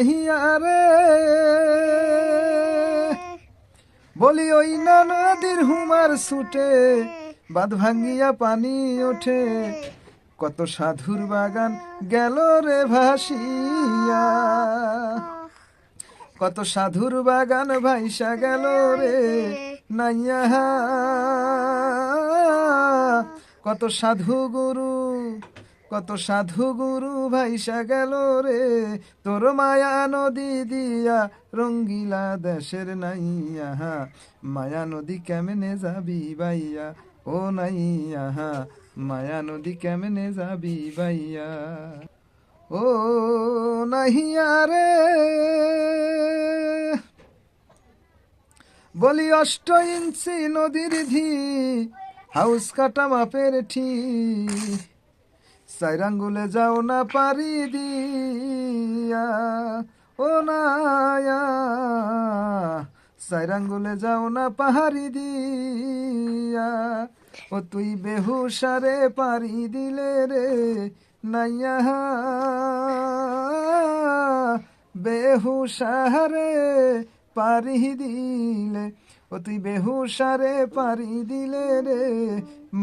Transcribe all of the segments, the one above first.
নাহি আরে বলি ওই না নদীর হুমার ছুটে বাঁধ ভাঙ্গিয়া পানি ওঠে। কত সাধুর বাগান গেল রে ভাসিয়া। কত সাধুর বাগান ভাইসা গেল রে নাইয়া। কত সাধু গুরু কত সাধু গুরু ভাইসা গেল রে। তোর মায়া নদী দিয়া রঙ্গিলা দেশের নাইয়া মায়া নদী কেমনে যাবি বাইয়া ও নাইয়া মায়া নদী কেমনে যাবি বাইয়া ও নাহিয়া রে বলি অষ্ট ইঞ্চি নদীর ধি হাউস কাটা মাপের ঠি সাইরাঙ্গুলে যাও না পারি দিয়া, ও নায়া। সাইরাঙ্গুলে যাও না পাহাড়ি দিয়া, ও তুই বেহুসারে পারি দিলে রে নাইয়া। বেহুসারে পারি দিলে, ও তুই বেহুসারে পারি দিলে রে,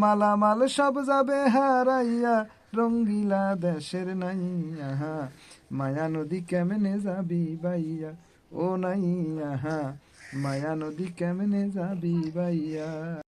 মালামাল সব যাবে হারাইয়া। রঙ্গিলা দেশের নাইয়া মায়া নদী কেমনে যাবি বাইয়া ও নাইয়া মায়া নদী কেমনে যাবি বাইয়া